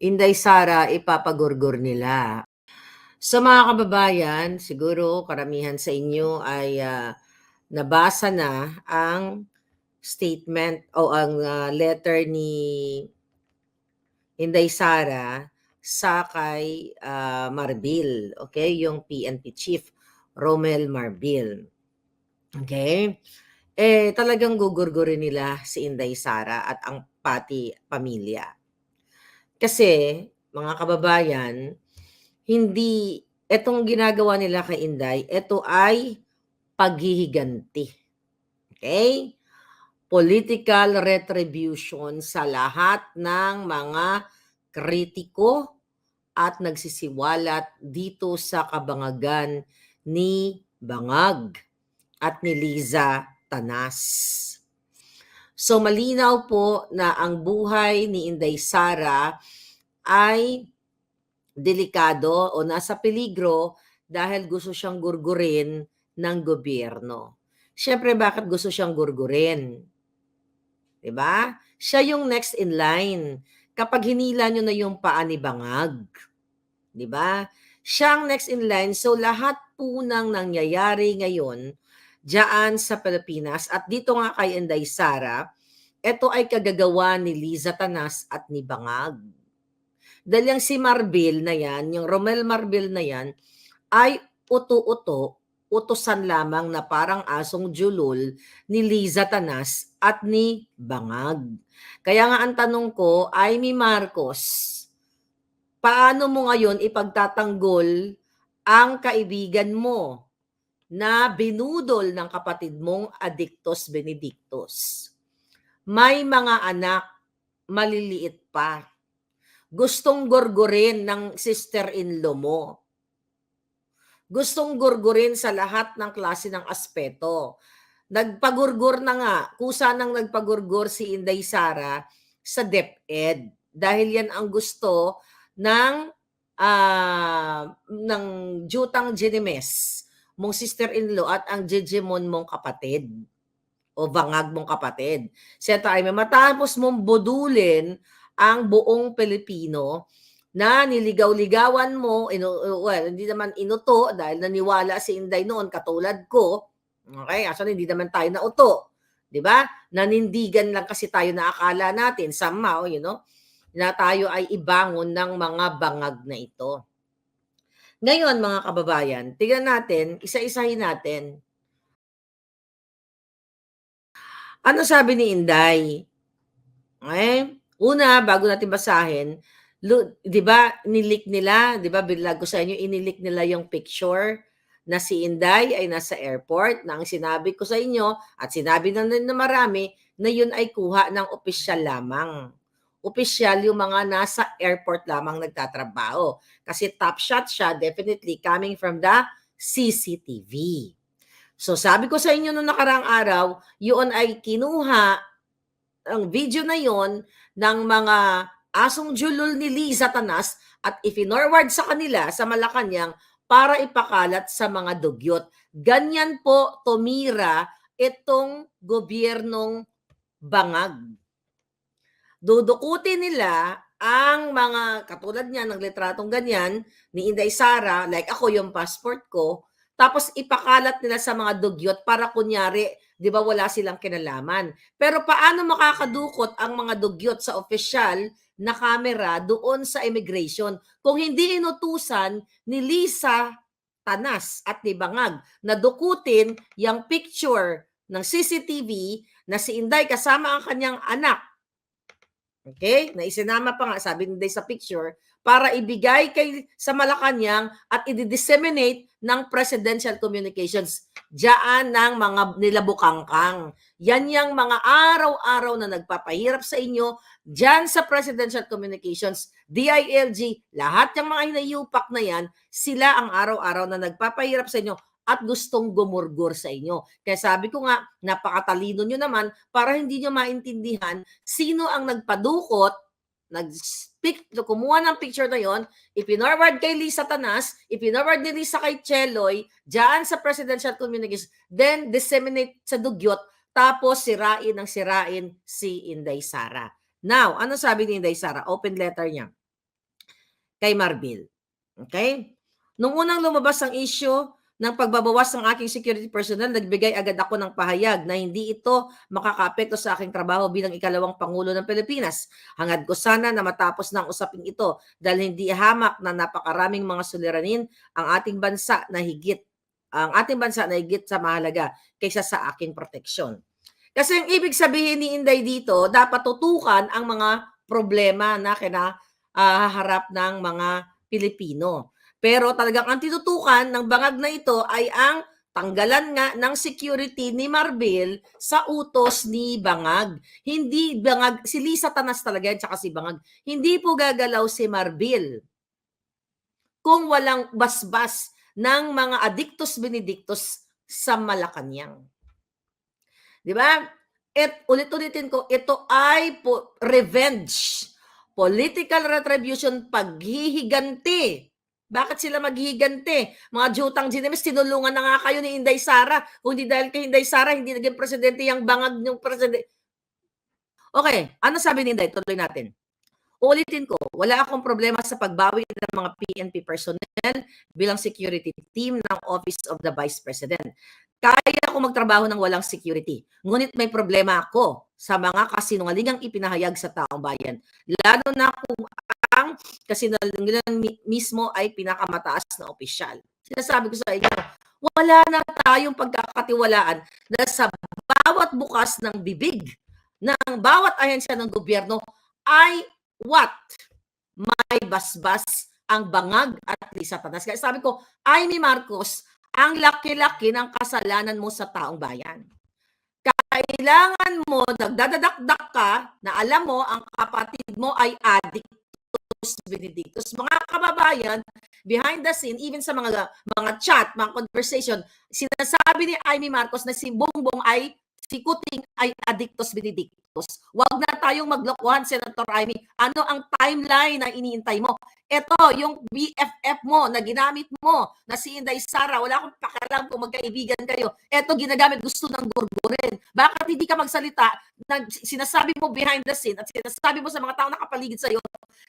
Inday Sara ipapagurgur nila. Sa mga kababayan, siguro karamihan sa inyo ay ah, nabasa na ang statement o ang ah, letter ni Inday Sara sa kay ah, Marbil, okay? Yung PNP chief Romel Marbil. Okay? Eh talagang gugurgurin nila si Inday Sara at ang pati pamilya. Kasi mga kababayan, hindi etong ginagawa nila kay Inday, ito ay paghihiganti. Okay? Political retribution sa lahat ng mga kritiko at nagsisiwalat dito sa kabangagan ni Bangag at ni Liza Tanas. So malinaw po na ang buhay ni Inday Sara ay delikado o nasa peligro dahil gusto siyang gurgurin ng gobyerno. Siyempre, bakit gusto siyang gurgurin? 'Di ba? Siya yung next in line. Kapag hinila nyo na yung paa ni Bangag, 'di ba? Siya ang next in line. So lahat po ng nangyayari ngayon diyan sa Pilipinas at dito nga kay Inday Sara, ito ay kagagawa ni Liza Tanas at ni Bangag. Dahil yung si Marbil na yan, yung Romel Marbil na yan, ay uto-uto, utosan lamang na parang asong julol ni Liza Tanas at ni Bangag. Kaya nga ang tanong ko ay mi Marcos, paano mo ngayon ipagtatanggol ang kaibigan mo na binudol ng kapatid mong Adictos Benedictus? May mga anak, maliliit pa. Gustong gorgorin ng sister-in-law mo. Gustong gorgorin sa lahat ng klase ng aspeto. Nagpagurgur na nga, kusa nang nagpagurgur si Inday Sara sa DepEd. Dahil yan ang gusto ng ah, ng Jutang Genimes, mong sister-in-law at ang Jejemon mong kapatid o bangag mong kapatid. Sa time, matapos mong budulin ang buong Pilipino na niligaw-ligawan mo, inu, well, hindi naman inuto dahil naniwala si Inday noon katulad ko. Okay, actually hindi naman tayo nauto. 'Di ba? Nanindigan lang kasi tayo na akala natin somehow, you know, na tayo ay ibangon ng mga bangag na ito. Ngayon, mga kababayan, tingnan natin, isa-isahin natin. Ano sabi ni Inday? Eh, una, bago natin basahin, 'di ba, nilik nila, 'di ba, bilag ko sa inyo, inilik nila yung picture na si Inday ay nasa airport na ang sinabi ko sa inyo at sinabi na na marami na yun ay kuha ng opisyal lamang. Opisyal yung mga nasa airport lamang nagtatrabaho. Kasi top shot siya, definitely coming from the CCTV. So sabi ko sa inyo noong nakaraang araw, yun ay kinuha ang video na yon ng mga asong julol ni Liza Tanas at ifinorward sa kanila sa Malacanang para ipakalat sa mga dugyot. Ganyan po tumira itong gobyernong bangag. Dudukutin nila ang mga katulad niya ng litratong ganyan ni Inday Sara, like ako yung passport ko, tapos ipakalat nila sa mga dugyot para kunyari, 'di ba wala silang kinalaman. Pero paano makakadukot ang mga dugyot sa opisyal na kamera doon sa immigration kung hindi inutusan ni Lisa Tanas at ni Bangag na dukutin yung picture ng CCTV na si Inday kasama ang kanyang anak. Okay? Na isinama pa nga, sabi ni sa picture, para ibigay kay sa Malacanang at i-disseminate ng presidential communications diyan ng mga nilabukangkang. Yan yung mga araw-araw na nagpapahirap sa inyo diyan sa presidential communications, DILG, lahat yung mga hinayupak na yan, sila ang araw-araw na nagpapahirap sa inyo at gustong gumurgur sa inyo. Kaya sabi ko nga, napakatalino nyo naman para hindi nyo maintindihan sino ang nagpadukot nag-speak, kumuha ng picture na yon, ipinorward kay Lisa Tanas, ipinorward ni Lisa kay Cheloy, dyan sa presidential communications, then disseminate sa dugyot, tapos sirain ang sirain si Inday Sara. Now, ano sabi ni Inday Sara? Open letter niya. kay Marbil. Okay? Nung unang lumabas ang issue ng pagbabawas ng aking security personnel, nagbigay agad ako ng pahayag na hindi ito makakapekto sa aking trabaho bilang ikalawang Pangulo ng Pilipinas. Hangad ko sana na matapos ng usaping ito dahil hindi hamak na napakaraming mga suliranin ang ating bansa na higit ang ating bansa na higit sa mahalaga kaysa sa aking proteksyon. Kasi ang ibig sabihin ni Inday dito, dapat tutukan ang mga problema na kinaharap ng mga Pilipino. Pero talagang ang tinutukan ng bangag na ito ay ang tanggalan nga ng security ni Marbil sa utos ni Bangag. Hindi Bangag, si Lisa Tanas talaga yan, tsaka si Bangag. Hindi po gagalaw si Marbil kung walang basbas ng mga addictus benedictus sa Malacanang. Di ba? At ulit-ulitin ko, ito ay po revenge, political retribution, paghihiganti. Bakit sila maghihiganti? Mga jutang ginimis, tinulungan na nga kayo ni Inday Sara. Hindi dahil kay Inday Sara, hindi naging presidente yung bangag ng presidente. Okay, ano sabi ni Inday? Tuloy natin. Ulitin ko, wala akong problema sa pagbawi ng mga PNP personnel bilang security team ng Office of the Vice President. Kaya ako magtrabaho ng walang security. Ngunit may problema ako sa mga kasinungalingang ipinahayag sa taong bayan. Lalo na kung ang kasinungalingan mismo ay pinakamataas na opisyal. Sinasabi ko sa inyo, wala na tayong pagkakatiwalaan na sa bawat bukas ng bibig ng bawat ahensya ng gobyerno ay what? May basbas ang bangag at di satanas. Kaya sabi ko, Amy Marcos, ang laki-laki ng kasalanan mo sa taong bayan. Kailangan mo, nagdadadakdak ka na alam mo ang kapatid mo ay addictus benedictus. Mga kababayan, behind the scene, even sa mga mga chat, mga conversation, sinasabi ni Amy Marcos na si Bongbong ay si Kuting ay addictus benedictus. Huwag na tayong maglokohan, Senator Amy. Ano ang timeline na iniintay mo? Ito, yung BFF mo na ginamit mo na si Inday Sara, wala akong pakialam kung magkaibigan kayo. Ito, ginagamit gusto ng gurgurin. Bakit hindi ka magsalita na sinasabi mo behind the scene at sinasabi mo sa mga tao nakapaligid sa'yo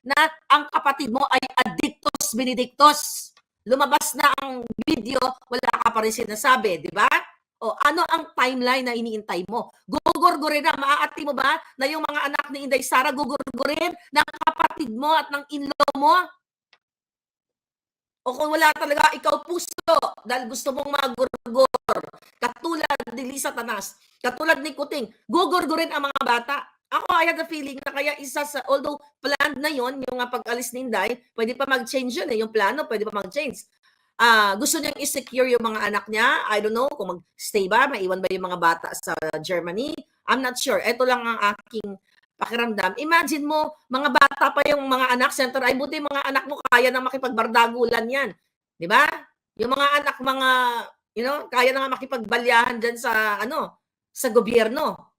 na ang kapatid mo ay addictus benedictus. Lumabas na ang video, wala ka pa rin sinasabi, di ba? O ano ang timeline na iniintay mo? Gugurgurin na, maaati mo ba na yung mga anak ni Inday Sara gugurgurin ng kapatid mo at ng in-law mo? O kung wala talaga ikaw puso dahil gusto mong magurgur, katulad ni Lisa Tanas, katulad ni Kuting, gugurgurin ang mga bata. Ako, I had the feeling na kaya isa sa, although planned na yon yung pag-alis ni Inday, pwede pa mag-change yun eh. Yung plano, pwede pa mag-change uh, gusto niyang i-secure yung mga anak niya. I don't know kung mag-stay ba, maiwan ba yung mga bata sa Germany. I'm not sure. Ito lang ang aking pakiramdam. Imagine mo, mga bata pa yung mga anak, center, ay buti mga anak mo kaya na makipagbardagulan yan. Di ba? Yung mga anak, mga, you know, kaya na makipagbalyahan dyan sa, ano, sa gobyerno.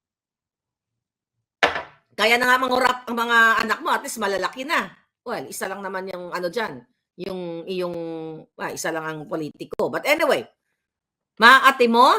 Kaya na nga mangurap ang mga anak mo, at least malalaki na. Well, isa lang naman yung ano dyan, yung iyong ah, isa lang ang politiko. But anyway, maaate mo,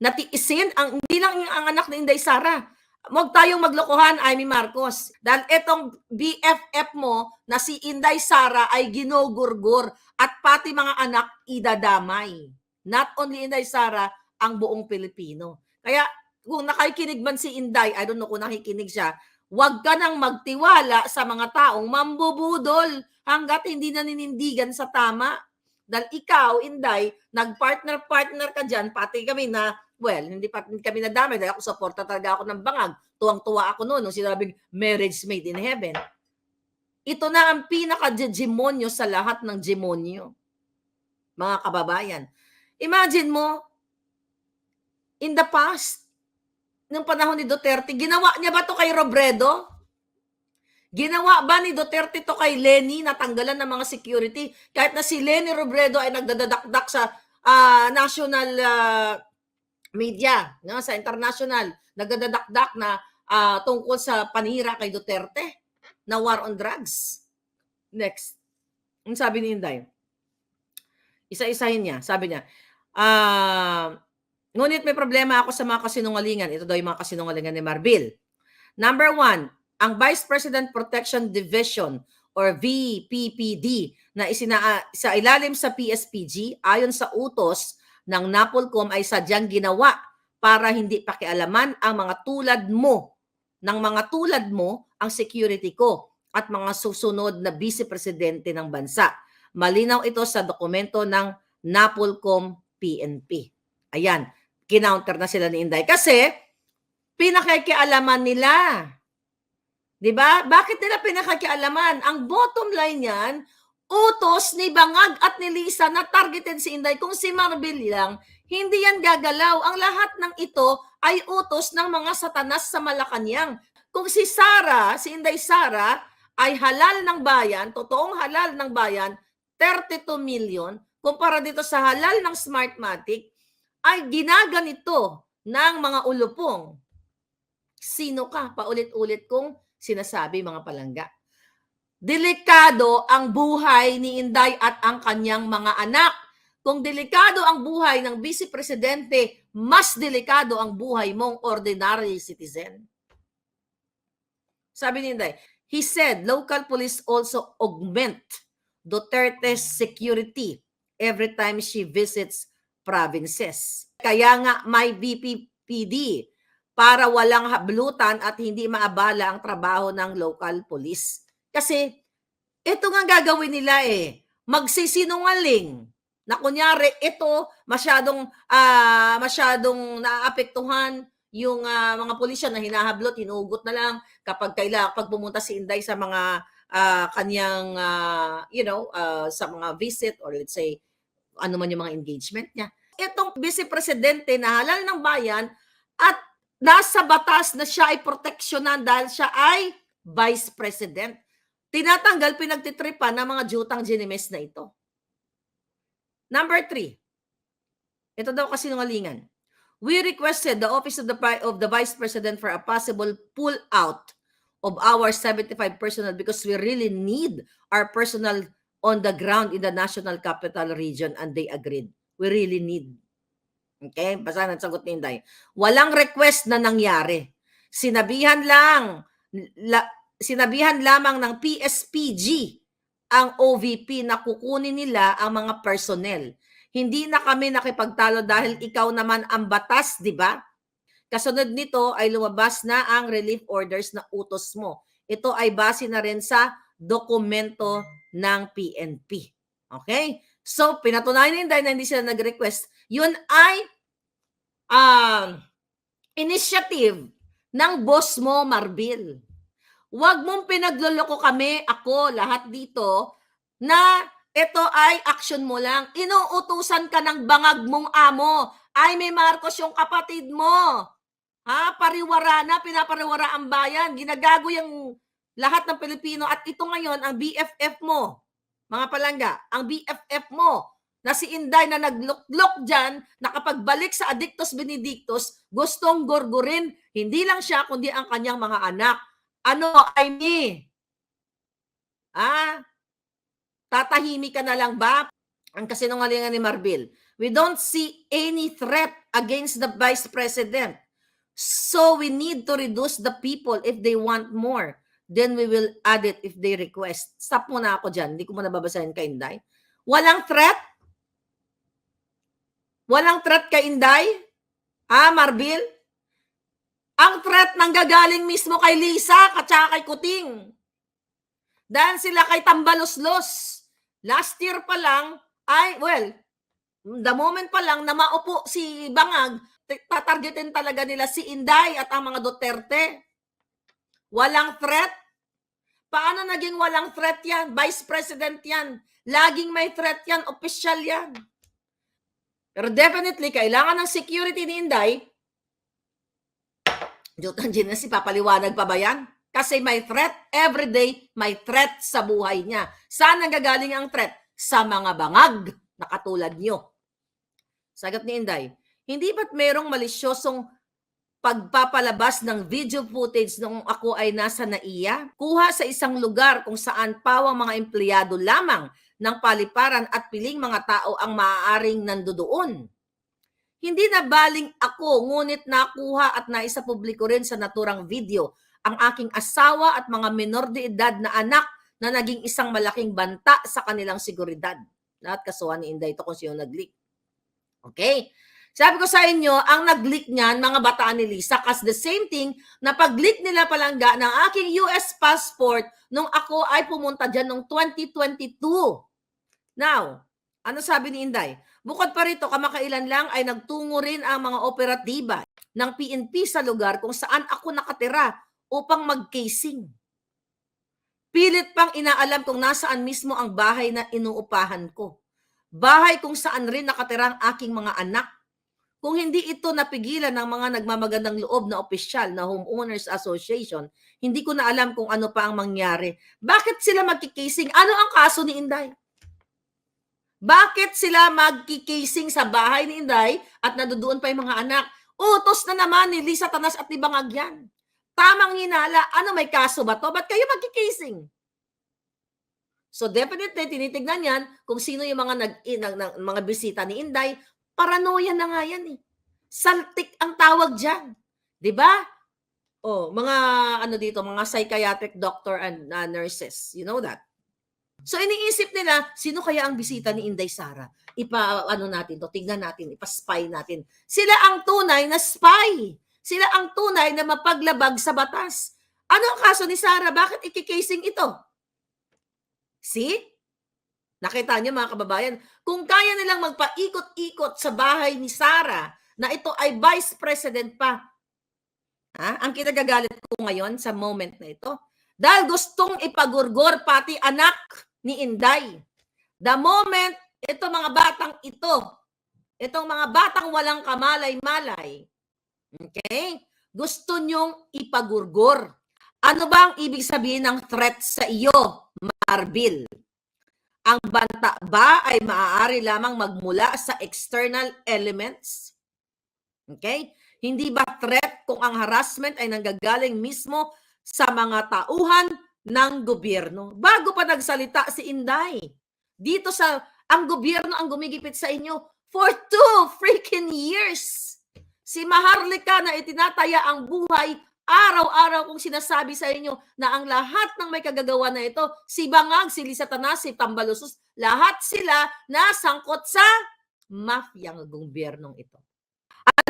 natiisin ang hindi lang ang anak ni Inday Sara. Huwag tayong maglokohan, Amy Marcos. Dahil itong BFF mo na si Inday Sara ay ginugurgur at pati mga anak idadamay. Not only Inday Sara, ang buong Pilipino. Kaya kung nakikinig man si Inday, I don't know kung nakikinig siya, huwag ka nang magtiwala sa mga taong mambubudol hanggat hindi na ninindigan sa tama. Dahil ikaw, Inday, nag-partner-partner ka dyan, pati kami na, well, hindi pa kami nadamay dahil ako supporta talaga ako ng bangag. Tuwang-tuwa ako noon nung sinabing marriage made in heaven. Ito na ang pinaka-demonyo sa lahat ng demonyo. Mga kababayan. Imagine mo, in the past, nung panahon ni Duterte, ginawa niya ba to kay Robredo? Ginawa ba ni Duterte to kay Lenny natanggalan ng mga security? Kahit na si Lenny Robredo ay nagdadakdak sa uh, national uh, media, no? sa international, nagdadakdak na uh, tungkol sa panira kay Duterte na war on drugs. Next. Ang sabi ni Inday? Isa-isahin niya. Sabi niya, uh, ngunit may problema ako sa mga kasinungalingan. Ito daw yung mga kasinungalingan ni Marbil. Number one, ang Vice President Protection Division or VPPD na isina sa ilalim sa PSPG ayon sa utos ng NAPOLCOM ay sadyang ginawa para hindi pakialaman ang mga tulad mo ng mga tulad mo ang security ko at mga susunod na vice presidente ng bansa. Malinaw ito sa dokumento ng NAPOLCOM PNP. Ayan, kinounter na sila ni Inday kasi pinakikialaman nila. 'Di ba? Bakit nila pinakakialaman? Ang bottom line niyan, utos ni Bangag at ni Lisa na targeted si Inday. Kung si Marbil lang, hindi yan gagalaw. Ang lahat ng ito ay utos ng mga satanas sa Malacanang. Kung si Sara, si Inday Sara, ay halal ng bayan, totoong halal ng bayan, 32 million, kumpara dito sa halal ng Smartmatic, ay ginaganito ng mga ulupong. Sino ka? Paulit-ulit kong sinasabi mga palangga. Delikado ang buhay ni Inday at ang kanyang mga anak. Kung delikado ang buhay ng vice presidente, mas delikado ang buhay mong ordinary citizen. Sabi ni Inday, he said local police also augment Duterte's security every time she visits provinces. Kaya nga may BPPD para walang hablutan at hindi maabala ang trabaho ng local police. Kasi ito nga gagawin nila eh, magsisinungaling na kunyari ito masyadong ah, masyadong naapektuhan yung ah, mga pulisya na hinahablot, hinugot na lang kapag kailangan pag pumunta si Inday sa mga ah, kanyang ah, you know, ah, sa mga visit or let's say ano man yung mga engagement niya. Itong vice presidente na halal ng bayan at nasa batas na siya ay proteksyonan dahil siya ay vice president. Tinatanggal, pinagtitripan ng mga jutang ginimes na ito. Number three, ito daw kasi nungalingan. We requested the Office of the, of the Vice President for a possible pull out of our 75 personnel because we really need our personnel on the ground in the National Capital Region and they agreed. We really need. Okay? Basta ang sagot ni Inday. Walang request na nangyari. Sinabihan lang, la, sinabihan lamang ng PSPG ang OVP na kukunin nila ang mga personnel. Hindi na kami nakipagtalo dahil ikaw naman ang batas, di ba? Kasunod nito ay lumabas na ang relief orders na utos mo. Ito ay base na rin sa dokumento ng PNP. Okay? So, pinatunayan ni Inday na hindi sila nag-request. Yun ay um, initiative ng boss mo, Marbil. Huwag mong pinagluloko kami, ako, lahat dito, na ito ay action mo lang. Inuutusan ka ng bangag mong amo. Ay, may Marcos yung kapatid mo. Ha? Pariwara na, pinapariwara ang bayan. Ginagago yung lahat ng Pilipino. At ito ngayon, ang BFF mo. Mga palangga, ang BFF mo na si Inday na nagluklok dyan, nakapagbalik sa Addictus Benedictus, gustong gorgorin, hindi lang siya, kundi ang kanyang mga anak. Ano, I me? Ah, tatahimik ka na lang ba? Ang kasinungalingan ni Marbil. We don't see any threat against the Vice President. So we need to reduce the people if they want more. Then we will add it if they request. Stop muna ako dyan. Hindi ko muna babasahin kay Inday. Walang threat? Walang threat kay Inday? Ha, Marbil? Ang threat nang gagaling mismo kay Lisa at saka kay Kuting. Dahil sila kay Tambaloslos. Last year pa lang, ay, well, the moment pa lang na maupo si Bangag, tatargetin talaga nila si Inday at ang mga Duterte. Walang threat? Paano naging walang threat yan? Vice President yan. Laging may threat yan. Official yan. Pero definitely, kailangan ng security ni Inday. Jutang na si papaliwanag pa ba yan? Kasi may threat every day, may threat sa buhay niya. Saan nanggagaling ang threat? Sa mga bangag na katulad niyo. Sagot ni Inday, hindi ba't merong malisyosong pagpapalabas ng video footage nung ako ay nasa NAIA? Kuha sa isang lugar kung saan pawang mga empleyado lamang ng paliparan at piling mga tao ang maaaring nandoon. Hindi na baling ako, ngunit nakuha at naisapubliko rin sa naturang video ang aking asawa at mga menor de edad na anak na naging isang malaking banta sa kanilang seguridad. Lahat kasuhan ni Inday ito kung sino nag-leak. Okay? Sabi ko sa inyo, ang nag-leak niyan, mga bataan ni Lisa, kas the same thing na pag-leak nila palangga ng aking US passport nung ako ay pumunta dyan noong 2022. Now, ano sabi ni Inday? Bukod pa rito, kamakailan lang ay nagtungo rin ang mga operatiba ng PNP sa lugar kung saan ako nakatira upang mag-casing. Pilit pang inaalam kung nasaan mismo ang bahay na inuupahan ko. Bahay kung saan rin nakatira ang aking mga anak. Kung hindi ito napigilan ng mga nagmamagandang loob na opisyal na Homeowners Association, hindi ko na alam kung ano pa ang mangyari. Bakit sila magkikasing? Ano ang kaso ni Inday? Bakit sila magkikasing sa bahay ni Inday at nadudoon pa yung mga anak? Utos na naman ni Lisa Tanas at ni Bangag yan. Tamang hinala, ano may kaso ba to? Ba't kayo magkikasing? So definitely, tinitignan yan kung sino yung mga, nag, nag, nag- mga bisita ni Inday. Paranoia na nga yan eh. Saltik ang tawag dyan. ba? Oh, mga ano dito, mga psychiatric doctor and uh, nurses. You know that? So iniisip nila, sino kaya ang bisita ni Inday Sara? Ipa ano natin to, tignan natin, ipa-spy natin. Sila ang tunay na spy. Sila ang tunay na mapaglabag sa batas. Ano ang kaso ni Sara? Bakit ikikasing ito? See? Nakita niyo mga kababayan, kung kaya nilang magpaikot-ikot sa bahay ni Sara na ito ay vice president pa, ha? ang kinagagalit ko ngayon sa moment na ito, dahil gustong ipagurgor pati anak ni Inday. The moment, ito mga batang ito, itong mga batang walang kamalay-malay, okay, gusto nyong ipagurgor. Ano ba ang ibig sabihin ng threat sa iyo, Marbil? Ang banta ba ay maaari lamang magmula sa external elements? Okay? Hindi ba threat kung ang harassment ay nanggagaling mismo sa mga tauhan ng gobyerno? Bago pa nagsalita si Inday, dito sa ang gobyerno ang gumigipit sa inyo for two freaking years. Si Maharlika na itinataya ang buhay Araw-araw kong sinasabi sa inyo na ang lahat ng may kagagawa na ito, si Bangag, si Lisa Tanas, si Tambalusos, lahat sila nasangkot sa mafiyang gobyernong ito.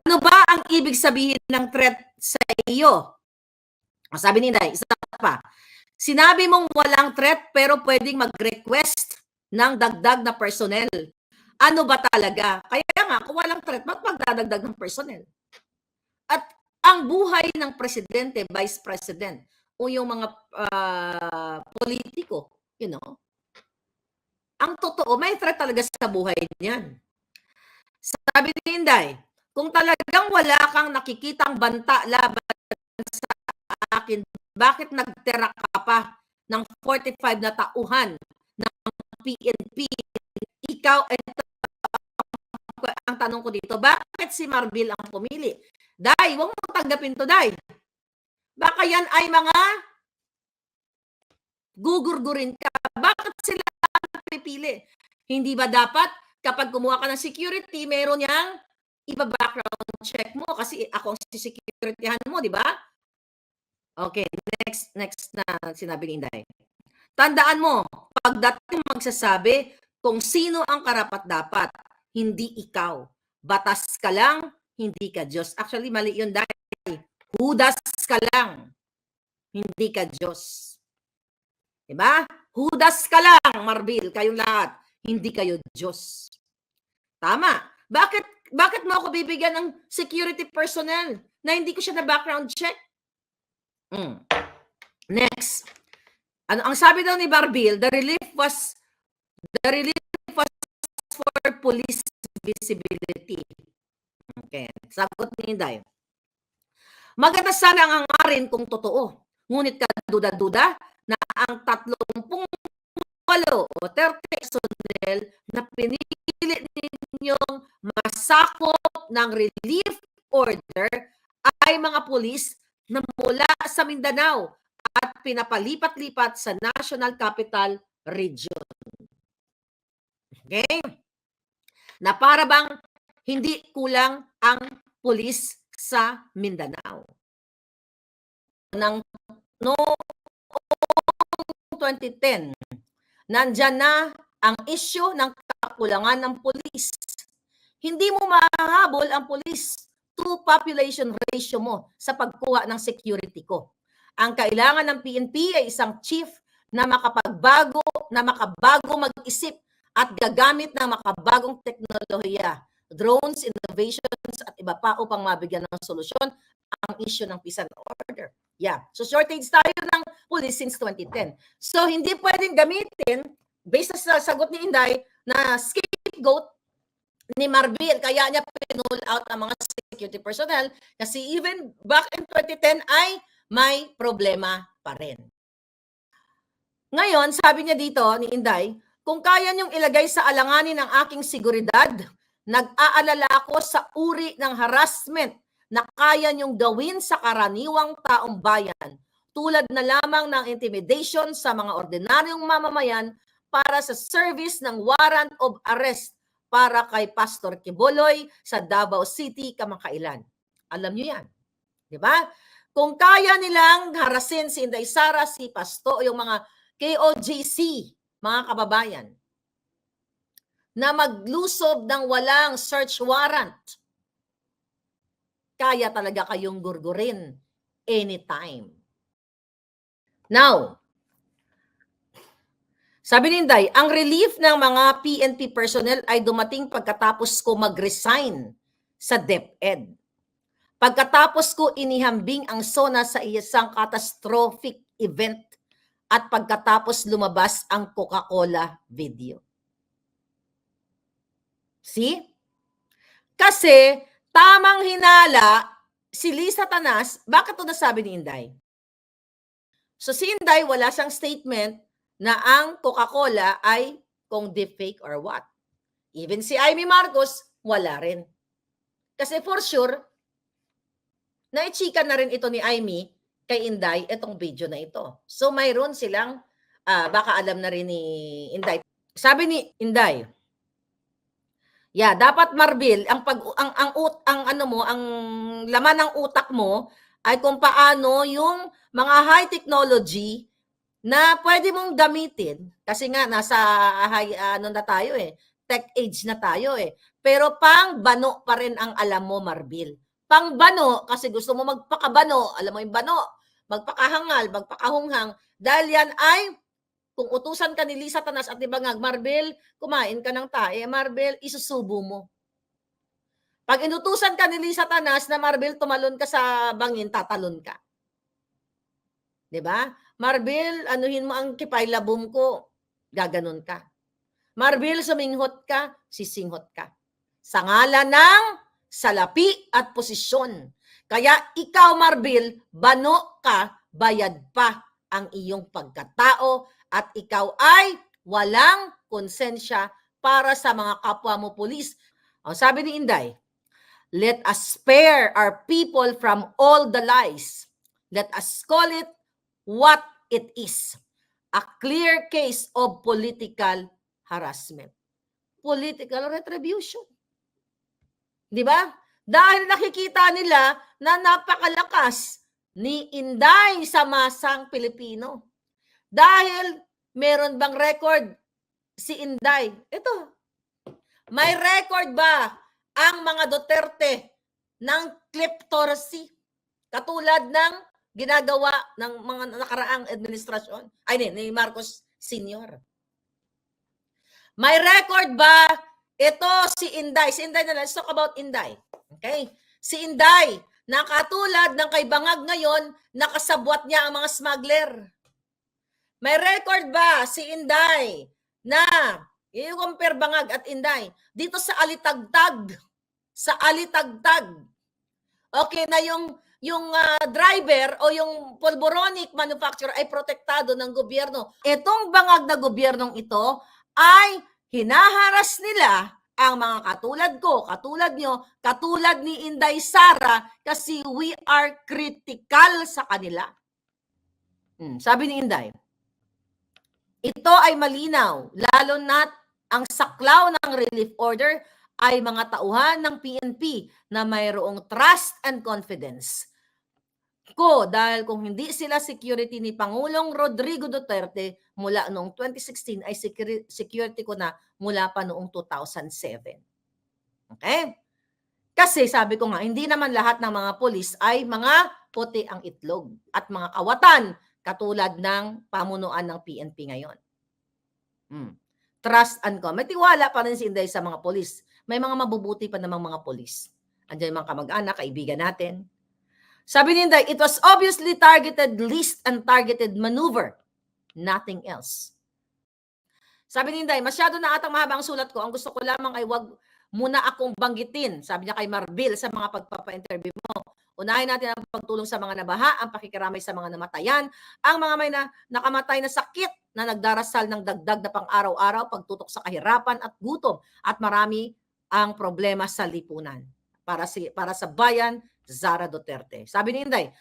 Ano ba ang ibig sabihin ng threat sa iyo? Sabi ni Day, isa pa. Sinabi mong walang threat pero pwedeng mag-request ng dagdag na personnel. Ano ba talaga? Kaya nga, kung walang threat, ba't magdadagdag ng personnel? At ang buhay ng presidente, vice president, o yung mga uh, politiko, you know, ang totoo, may threat talaga sa buhay niyan. Sabi ni Inday, kung talagang wala kang nakikitang banta laban sa akin, bakit nagtera ka pa ng 45 na tauhan ng PNP? Ikaw, ang tanong ko dito, bakit si Marbil ang pumili? Day, huwag mo tanggapin to, Day. Baka yan ay mga gugurgurin ka. Bakit sila pipili? Hindi ba dapat kapag kumuha ka ng security, meron niyang iba-background check mo kasi ako ang securityhan mo, di ba? Okay, next next na sinabi ni Inday. Tandaan mo, pagdating magsasabi kung sino ang karapat-dapat, hindi ikaw. Batas ka lang, hindi ka Diyos. Actually, mali yun dahil hudas ka lang, hindi ka Diyos. Diba? Hudas ka lang, Marbil, kayong lahat. Hindi kayo Diyos. Tama. Bakit, bakit mo ako bibigyan ng security personnel na hindi ko siya na background check? Mm. Next. Ano ang sabi daw ni Barbil, the relief was the relief was for police visibility. Okay. Sagot ni Inday. Maganda sana ang hangarin kung totoo. Ngunit kaduda-duda na ang 38 o 30 personnel na pinili ninyong masakop ng relief order ay mga pulis na mula sa Mindanao at pinapalipat-lipat sa National Capital Region. Okay? Na para bang hindi kulang ang pulis sa Mindanao. Nang no 2010, nandyan na ang issue ng kakulangan ng pulis. Hindi mo mahahabol ang pulis to population ratio mo sa pagkuha ng security ko. Ang kailangan ng PNP ay isang chief na makapagbago, na makabago mag-isip at gagamit ng makabagong teknolohiya, drones, innovations at iba pa upang mabigyan ng solusyon ang issue ng peace and order. Yeah. So shortage tayo ng police since 2010. So hindi pwedeng gamitin based sa sagot ni Inday na scapegoat ni Marbil. Kaya niya pinull out ang mga security personnel kasi even back in 2010 ay may problema pa rin. Ngayon, sabi niya dito ni Inday, kung kaya niyong ilagay sa alanganin ng aking seguridad, nag-aalala ako sa uri ng harassment na kaya niyong gawin sa karaniwang taong bayan, tulad na lamang ng intimidation sa mga ordinaryong mamamayan para sa service ng warrant of arrest para kay Pastor Kiboloy sa Davao City kamakailan. Alam niyo yan. Di ba? Kung kaya nilang harasin si Inday Sara, si Pasto, yung mga KOJC, mga kababayan, na maglusob ng walang search warrant, kaya talaga kayong gurgurin anytime. Now, sabi ni Inday, ang relief ng mga PNP personnel ay dumating pagkatapos ko mag-resign sa DepEd. Pagkatapos ko inihambing ang SONA sa isang catastrophic event at pagkatapos lumabas ang Coca-Cola video. See? Kasi tamang hinala si Lisa Tanas, bakit to nasabi ni Inday? So si Inday wala siyang statement na ang Coca-Cola ay kung deepfake or what. Even si Amy Marcos, wala rin. Kasi for sure, naichika na rin ito ni Amy kay Inday itong video na ito. So mayroon silang, ah, baka alam na rin ni Inday. Sabi ni Inday, Yeah, dapat Marbil, ang pag ang ang ut ang ano mo, ang laman ng utak mo ay kung paano yung mga high technology na pwede mong gamitin kasi nga nasa high ano na tayo eh, tech age na tayo eh. Pero pang bano pa rin ang alam mo Marbil. Pang bano kasi gusto mo magpakabano, alam mo yung bano, magpakahangal, magpakahunghang dahil yan ay kung utusan ka ni Lisa Tanas at ibangag, Marbil, kumain ka ng tae, Marbil, isusubo mo. Pag inutusan ka ni Lisa Tanas na Marbil, tumalon ka sa bangin, tatalon ka. 'Di ba? Marbil, anuhin mo ang kipay labom ko, gaganon ka. Marbil, suminghot ka, sisinghot ka. Sa ngalan ng salapi at posisyon. Kaya ikaw, Marbil, bano ka, bayad pa ang iyong pagkatao at ikaw ay walang konsensya para sa mga kapwa mo pulis. O, sabi ni Inday, let us spare our people from all the lies. Let us call it what it is. A clear case of political harassment. Political retribution. Di ba? Dahil nakikita nila na napakalakas ni Inday sa masang Pilipino. Dahil meron bang record si Inday? Ito. May record ba ang mga Duterte ng kleptocracy katulad ng ginagawa ng mga nakaraang administrasyon? Ay, ni, ni Marcos Senior. May record ba ito si Inday? Si Inday na let's talk about Inday. Okay? Si Inday, na katulad ng kay Bangag ngayon, nakasabwat niya ang mga smuggler. May record ba si Inday na i-compare Bangag at Inday dito sa Alitagtag? Sa Alitagtag. Okay na yung yung ah, driver o yung pulboronic manufacturer ay protektado ng gobyerno. Itong bangag na gobyernong ito ay hinaharas nila ang mga katulad ko, katulad nyo, katulad ni Inday Sara kasi we are critical sa kanila. Hmm, sabi ni Inday, ito ay malinaw, lalo na ang saklaw ng relief order ay mga tauhan ng PNP na mayroong trust and confidence. Ko dahil kung hindi sila security ni Pangulong Rodrigo Duterte mula noong 2016 ay securi- security ko na mula pa noong 2007. Okay? Kasi sabi ko nga, hindi naman lahat ng mga polis ay mga puti ang itlog at mga kawatan katulad ng pamunuan ng PNP ngayon. Hmm. Trust and co. May tiwala pa rin si Inday sa mga polis. May mga mabubuti pa namang mga polis. Andiyan yung mga kamag-anak, kaibigan natin. Sabi ni Inday, it was obviously targeted list and targeted maneuver. Nothing else. Sabi ni Inday, masyado na atang mahaba ang sulat ko. Ang gusto ko lamang ay wag muna akong banggitin. Sabi niya kay Marbil sa mga pagpapa-interview mo. Unahin natin ang pagtulong sa mga nabaha, ang pakikiramay sa mga namatayan, ang mga may na, nakamatay na sakit na nagdarasal ng dagdag na pang-araw-araw, pagtutok sa kahirapan at gutom. At marami ang problema sa lipunan. Para, si, para sa bayan, Zara Duterte. Sabi ni Inday,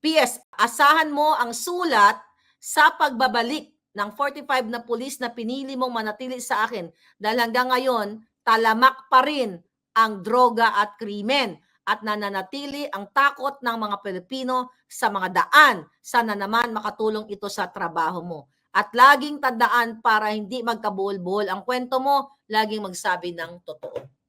PS, asahan mo ang sulat sa pagbabalik ng 45 na pulis na pinili mong manatili sa akin dahil hanggang ngayon, talamak pa rin ang droga at krimen at nananatili ang takot ng mga Pilipino sa mga daan. Sana naman makatulong ito sa trabaho mo. At laging tandaan para hindi magkabuol-buol ang kwento mo, laging magsabi ng totoo.